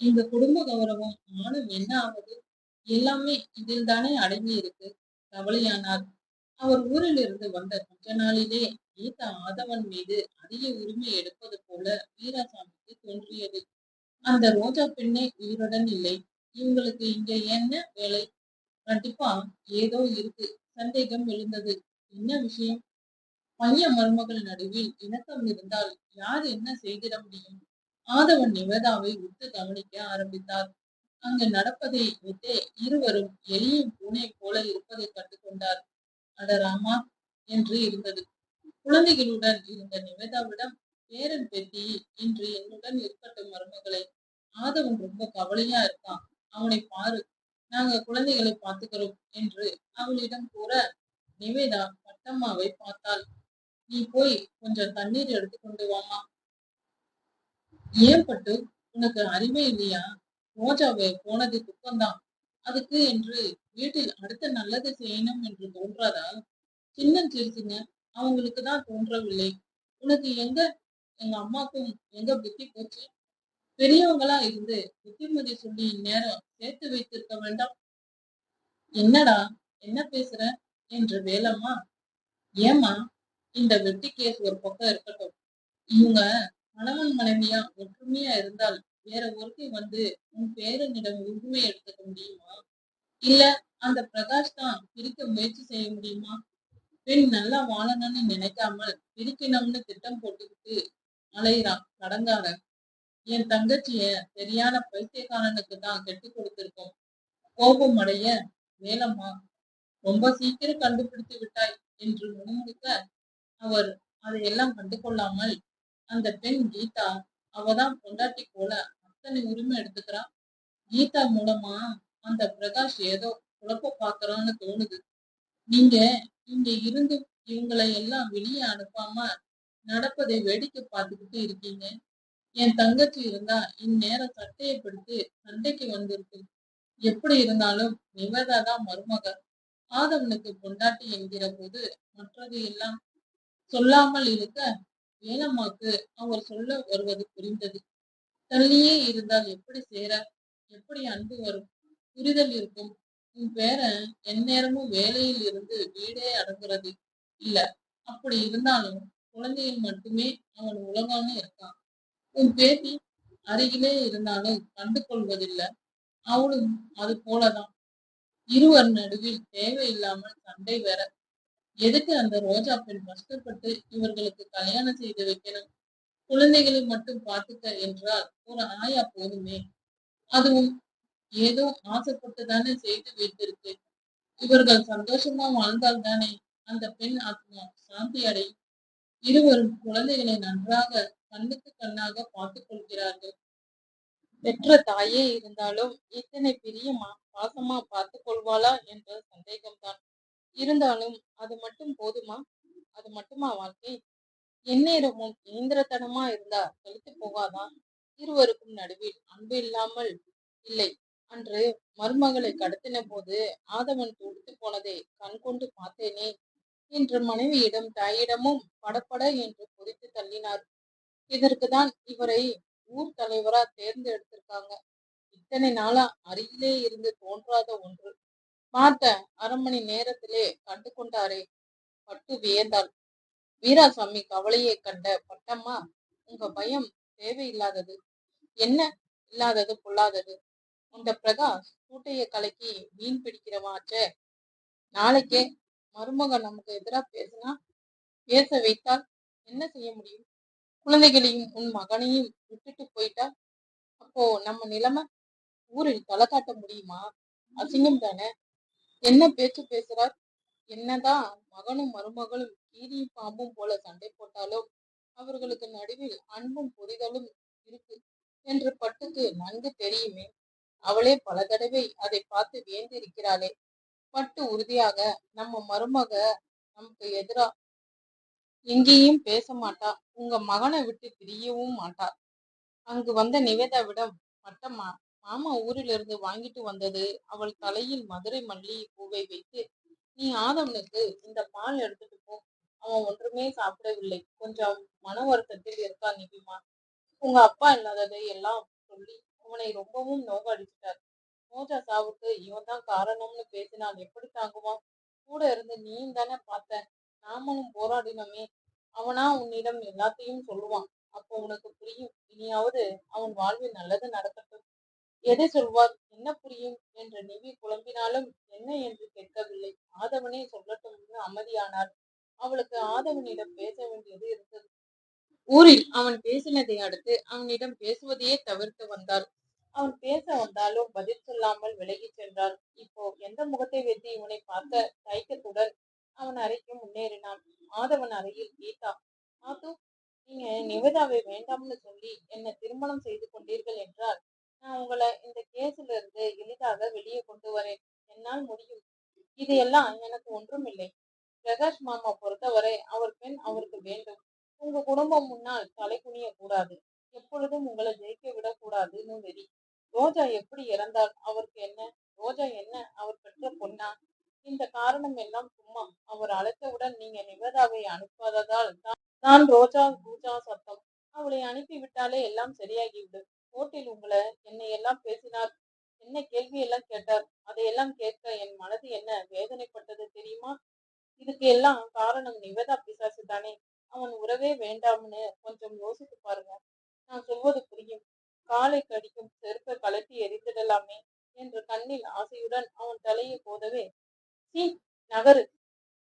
இந்த குடும்ப கௌரவம் மானம் என்ன ஆவது எல்லாமே இதில் தானே அடங்கி இருக்கு. கவலையானார். அவர் ஊரில் இருந்து வந்த கொஞ்ச நாளிலே கீதா ஆதவன் மீது அதிக உரிமை எடுப்பது போல வீராசாமிக்கு தோன்றியது. அந்த ரோஜா பெண்ணே உயிருடன் இல்லை. இவங்களுக்கு இங்க என்ன வேலை? கண்டிப்பா ஏதோ இருக்கு. சந்தேகம் எழுந்தது. என்ன விஷயம்? பையன் மருமகள் நடுவில் இணக்கம் இருந்தால் யார் என்ன செய்திட முடியும்? ஆதவன் நிவேதாவை உத்து கவனிக்க ஆரம்பித்தார். அங்கு நடப்பதை விட்டே இருவரும் எலியும் பூனை போல இருப்பதை கண்டுகொண்டார். அடராமா என்று இருந்தது. குழந்தைகளுடன் இருந்த நிவேதாவிடம் பேரன் பேத்தி இன்று என்னுடன் இருக்கட்டும் மருமகளை. ஆதவன் ரொம்ப கவலையா இருக்கான். அவனை பாரு நாங்க குழந்தைகளை பார்த்துக்கிறோம் என்று அவளிடம் கூற நிவேதா பட்டம்மாவை பார்த்தாள். நீ போய் கொஞ்சம் தண்ணீர் எடுத்து கொண்டு வாமா. ஏன் பட்டு உனக்கு அறிவே இல்லையா? ரோஜாவை போனது துக்கம்தான். அதுக்கு என்று வீட்டில் அடுத்த நல்லது செய்யணும் என்று தோன்றாதா சின்னம் சிரிச்சுங்க அவங்களுக்கு தான் தோன்றவில்லை. உனக்கு எங்க எங்க அம்மாக்கும் எங்க புத்தி போச்சு? பெரியவங்களா இருந்து புத்திமதி சொல்லி இந்நேரம் சேர்த்து வைத்திருக்க வேண்டாம்? என்னடா என்ன பேசுற? என்று வேலம்மா. ஏமா இந்த வெட்டி கேஸ் ஒரு பக்கம் இருக்கட்டும். இவங்க கணவன் மனைவியா ஒற்றுமையா இருந்தால் வேற ஒருத்தி வந்து உன் பேரனிடம் உரிமை எடுத்துக்க முடியுமா? இல்ல அந்த பிரகாஷ் தான் பிரிக்க முயற்சி செய்ய முடியுமா? பெண் நல்லா வாழணும்னு நினைக்காமல் பிரிக்கணும்னு திட்டம் போட்டுக்கிட்டு அலையிறான் கடங்கார என் தங்கச்சிய சரியான பைத்தியக்காரனுக்கு தான் கெட்டி கொடுத்திருக்கோம். கோபம் அடைய வேலம்மா. ரொம்ப சீக்கிரம் கண்டுபிடித்து விட்டாய் என்று முணுமுணுக்க அவர் அதையெல்லாம் கண்டு கொள்ளாமல் அந்த பெண் கீதா அவதான் பொண்டாட்டி போல அத்தனை உரிமை எடுத்துக்கிறா? கீதா மூலமா அந்த பிரகாஷ் ஏதோ குழப்ப பாக்குறான்னு தோணுது. நீங்க இங்க இருந்து இவங்களை எல்லாம் வெளியே அனுப்பாம நடப்பதை வேடிக்கை பார்த்துக்கிட்டு இருக்கீங்க. என் தங்கச்சி இருந்தா இந்நேரம் சட்டையை பிடித்து சண்டைக்கு வந்திருக்கு. எப்படி இருந்தாலும் நிவேதா தான் மருமக. ஆதவனுக்கு பொண்டாட்டி என்கிற போது மற்றது எல்லாம் சொல்லாமல் இருக்க வேலம்மாக்கு அவர் சொல்ல வருவது புரிந்தது. தள்ளியே இருந்தால் எப்படி சேர? எப்படி அன்பு வரும்? புரிதல் இருக்கும். உன் பேரன் எந்நேரமும் வேலையில் இருந்து வீடே அடங்குறது இல்ல. அப்படி இருந்தாலும் குழந்தையில் மட்டுமே அவன் உலகம்னு இருக்கான். உன் பேத்தி அருகிலே இருந்தாலும் கண்டு கொள்வதில்லை. அவளும் அது போலதான். இருவர் நடுவில் தேவையில்லாமல் சண்டை வேற எதுக்கு அந்த ரோஜா பெண் கஷ்டப்பட்டு இவர்களுக்கு கல்யாணம் செய்து வைக்கணும்? குழந்தைகளை மட்டும் பார்த்துக்க என்றால் ஒரு ஆயா போதுமே. அதுவும் ஏதோ ஆசைப்பட்டு தானே செய்து வைத்திருக்கு. இவர்கள் சந்தோஷமா வாழ்ந்தால் தானே அந்த பெண் ஆத்மா சாந்தி அடையும். இருவரும் குழந்தைகளை நன்றாக கண்ணுக்கு கண்ணாக பார்த்துக் கொள்கிறார்கள். பெற்ற தாயே இருந்தாலும் இத்தனை பிரியமா பாசமா பார்த்து கொள்வாளா என்ற சந்தேகம்தான். இருந்தாலும் அது மட்டும் போதுமா? அது மட்டுமா வாழ்க்கை? எந்நேரமும் இயந்திரத்தனமா இருந்தா செலுத்து போகாதான் இருவருக்கும் நடுவில் அன்பு இல்லாமல் இல்லை. அன்று மருமகளை கடத்தின போது ஆதவன் துடித்து போனதை கண்கொண்டு பார்த்தேனே. என்று மனைவியிடம் தாயிடமும் படப்பட என்று பொறித்து தள்ளினார். இதற்குதான் இவரை ஊர் தலைவரா தேர்ந்தெடுத்திருக்காங்க. இத்தனை நாளா அருகிலே இருந்து தோன்றாத ஒன்று. பார்த்த அரை மணி நேரத்திலே கண்டு கொண்டாரே. பட்டு வியந்தாள். வீராசாமி கவலையை கண்ட பட்டம்மா உங்க பயம் தேவையில்லாதது. என்ன இல்லாதது பொல்லாதது. அந்த பிரகாஷ் கூட்டைய கலக்கி மீன் பிடிக்கிறவாச்சே நாளைக்கே மருமக நமக்கு எதிரா பேசினா பேச வைத்தால் என்ன செய்ய முடியும்? குழந்தைகளையும் உன் மகனையும் விட்டுட்டு போயிட்டா? அப்போ நம்ம நிலைமை ஊரில் தலை காட்ட முடியுமா? அசிங்கம் தானே. என்ன பேச்சு பேசுறார்? என்னதான் மகனும் மருமகளும் கீரியும் பாம்பும் போல சண்டை போட்டாலும் அவர்களுக்கு நடுவில் அன்பும் புரிதலும் இருக்கு என்று பட்டுக்கு நன்கு தெரியுமே. அவளே பல தடவை அதை பார்த்து வியந்திருக்கிறாளே. பட்டு உறுதியாக நம்ம மருமக நமக்கு எதிரா? எங்கேயும் பேச மாட்டா. உங்க மகனை விட்டு பிரியவும் மாட்டார் அங்கு வந்த நிவேதாவிடம் மட்டமா மாமா ஊரிலிருந்து வாங்கிட்டு வந்தது அவள் தலையில் மதுரை மல்லி பூவை வைத்து நீ ஆதவனுக்கு இந்த பால் எடுத்துட்டு போ. அவன் ஒன்றுமே சாப்பிடவில்லை. கொஞ்சம் மன வருத்தத்தில் இருக்கா நிபிமா? உங்க அப்பா இல்லாததை எல்லாம் சொல்லி அவனை ரொம்பவும் நோக அடிச்சிட்டார் மோஜா சாவுக்கு இவன் தான் காரணம்னு பேசினால் எப்படி தாங்குவான் கூட இருந்து நீயும் தானே பார்த்த. நாமளும் போராடினோமே. அவனா உன்னிடம் எல்லாத்தையும் சொல்லுவான். அப்போ உனக்கு புரியும். இனியாவது அவன் வாழ்வில் நல்லது நடக்கட்டும். எதை சொல்வார்? என்ன புரியும்? என்று நிவி குழம்பினாலும் என்ன என்று கேட்கவில்லை. ஆதவனே சொல்லட்டும்னு அமைதியானாள் அவளுக்கு ஆதவனிடம் பேச வேண்டியது இருந்தது. ஊரில் அவன் பேசினதை அடுத்து அவனிடம் பேசுவதையே தவிர்த்து வந்தாள் அவன் பேச வந்தாலும் பதில் சொல்லாமல் விலகிச் சென்றாள் இப்போ எந்த முகத்தை வைத்து இவனை பார்த்த தயக்கத்துடன் அவன் அறைக்கு முன்னேறினான். ஆதவன் அறையில் கீதா ஆத்து நீங்க நிவேதாவை வேண்டாம்னு சொல்லி என்னை திருமணம் செய்து கொண்டீர்கள் என்றால் நான் உங்களை இந்த கேஸில் இருந்து எளிதாக வெளியே கொண்டு வரேன். என்னால் முடியும். இது எல்லாம் எனக்கு ஒன்றும் இல்லை பிரகாஷ் மாமா பொறுத்தவரை அவர் பெண் அவருக்கு வேண்டும். உங்க குடும்பம் முன்னால் தலை குனிய கூடாது. எப்பொழுதும் உங்களை ஜெயிக்க விடக்கூடாதுன்னு வெறி. ரோஜா எப்படி இறந்தால் அவருக்கு என்ன? ரோஜா என்ன? அவர் பெற்ற பொண்ணா? இந்த காரணம் எல்லாம் சும்மா. அவர் அழைத்தவுடன் நீங்க நிவேதாவை அனுப்பாததால் தான் தான் ரோஜா பூஜா சத்தம். அவளை அனுப்பி விட்டாலே எல்லாம் சரியாகிவிடும். கோர்ட்டில் உங்களை என்னை எல்லாம் பேசினார் என்ன கேள்வி எல்லாம் கேட்டார் அதையெல்லாம் கேட்க என் மனது என்ன வேதனைப்பட்டது தெரியுமா? இதுக்கு எல்லாம் காரணம் நிவேதா பிசாசு தானே. அவன் உறவே வேண்டாம்னு கொஞ்சம் யோசித்து பாருங்க. நான் சொல்வது புரியும். காலை கடிக்கும் செருப்பை கலட்டி எரிந்திடலாமே என்று கண்ணில் ஆசையுடன் அவன் தலையை போதவே சீ நகரு.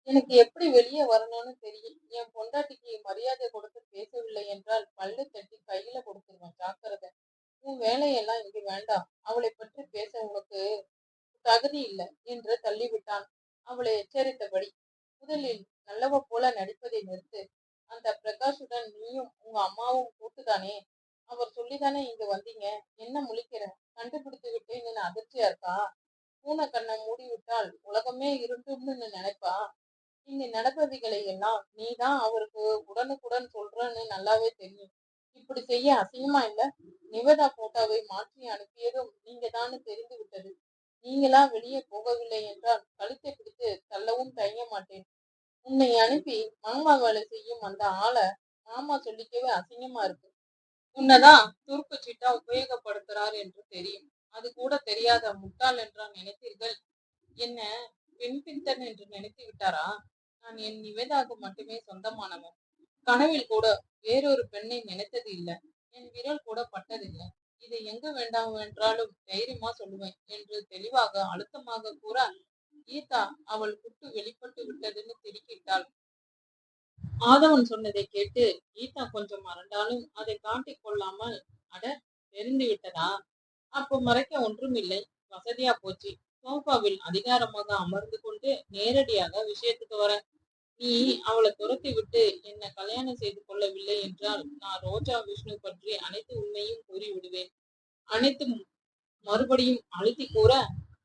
எனக்கு எப்படி வெளியே வரணும்னு தெரியும். என் பொண்டாட்டிக்கு மரியாதை கொடுத்து பேசவில்லை என்றால் பல்லு தட்டி கையில கொடுத்துருவேன். ஜாக்கிரதை. உன் வேலையெல்லாம் இங்கு வேண்டாம். அவளை பற்றி பேச உனக்கு தகுதி இல்லை என்று தள்ளிவிட்டான். அவளை எச்சரித்தபடி முதலில் நல்லவ போல நடிப்பதை நிறுத்து. அந்த பிரகாஷுடன் நீயும் உங்க அம்மாவும் கூட்டுதானே? அவர் சொல்லிதானே இங்க வந்தீங்க? என்ன முழிக்கிற? கண்டுபிடித்து விட்டேன்னு அதிர்ச்சியா இருக்கா? பூனை கண்ணை மூடி விட்டால் உலகமே இருண்டும்னு நினைப்பா? இங்க நடப்பவைகளை எல்லாம் நீதான் அவருக்கு உடனுக்குடன் சொல்றன்னு நல்லாவே தெரியும். இப்படி செய்ய அசிங்கமா இல்ல. நிவேதா போட்டோவை மாற்றி அனுப்பியதும் நீங்க தான் தெரிந்து விட்டது. நீங்களா வெளியே போகவில்லை என்றால் கழுத்தை பிடித்து தள்ளவும் தயங்க மாட்டேன். உன்னை அனுப்பி மாமா வேலை செய்யும் அந்த ஆளை மாமா சொல்லிக்கவே அசிங்கமா இருக்கு. உன்னதான் துருப்பு சீட்டா உபயோகப்படுத்துறார் என்று தெரியும். அது கூட தெரியாத முட்டாள் என்றா நினைத்தீர்கள். என்ன பெண் பித்தன் என்று நினைத்து விட்டாரா? நான் என் நிவேதாவுக்கு மட்டுமே சொந்தமானவன். கனவில் கூட வேறொரு பெண்ணை நினைத்தது இல்லை. என் விரல் கூட பட்டதில்லை. இதை எங்க வேண்டாம் என்றாலும் தைரியமா சொல்லுவேன் என்று தெளிவாக அழுத்தமாக கூற கீதா அவள் குட்டு வெளிப்பட்டு விட்டதுன்னு திருக்கிட்டாள். ஆதவன் சொன்னதை கேட்டு கீதா கொஞ்சம் மறந்தாலும் அதை காட்டிக் கொள்ளாமல் அட தெரிந்து விட்டதா? அப்போ மறைக்க ஒன்றுமில்லை. வசதியா போச்சு. சோஃபாவில் அதிகாரமாக அமர்ந்து கொண்டு நேரடியாக விஷயத்துக்கு வர நீ அவளை துரத்தி விட்டு என்னை கல்யாணம் செய்து கொள்ளவில்லை என்றால் நான் ரோஜா விஷ்ணு பற்றி அனைத்து உண்மையும் கூறி விடுவேன் அனைத்து மறுபடியும் அழுத்தி கூற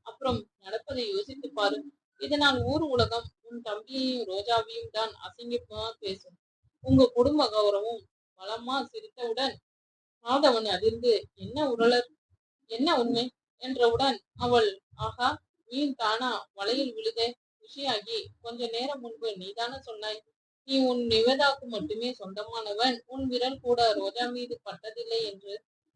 அப்புறம் நடப்பதை யோசித்து பாரு. இதனால் ஊர் உலகம் உன் தம்பியையும் ரோஜாவையும் தான் அசிங்கமா பேசும். உங்க குடும்ப கௌரவம் பலமா சிரித்தவுடன் மாதவன் அதிர்ந்து என்ன உரளர் என்ன உண்மை? என்றவுடன் அவள் ஆகா மீன் தானா வலையில் விழுதே? குஷியாகி கொஞ்ச நேரம் முன்பு நீதானே சொன்னாய். நீ உன் நிவேதாக்கு மட்டுமே சொந்தமானவன். உன் விரல் கூட ரோஜா மீது பட்டதில்லை என்று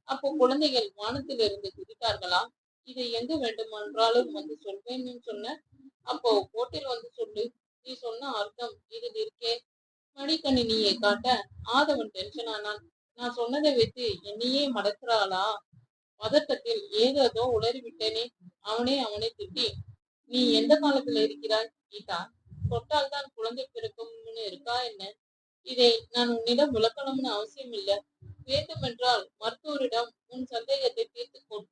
அப்போ குழந்தைகள் வானத்திலிருந்து குதித்தார்களா? இதை எங்க வேண்டுமென்றாலும் வந்து சொல்வேன் சொன்ன. அப்போ கோட்டில் வந்து சொல்லு. நீ சொன்ன அர்த்தம் இதில் இருக்கே. மடிக்கணினியை காட்ட. ஆதவன் டென்ஷன் ஆனான். நான் சொன்னதை வைத்து என்னையே மடக்கிறாளா? பதட்டத்தில் ஏதேதோ உளறிவிட்டேனே. அவனே அவனை திட்டி நீ எந்த காலத்துல இருக்கிறாய் கீதா? தொட்டால் தான் குழந்தை பிறக்கும்னு இருக்கா என்ன? இதை நான் உன்னிடம் விளக்கணும்னு அவசியம் இல்லை வேண்டுமென்றால் மருத்துவரிடம் உன் சந்தேகத்தை தீர்த்து கொள்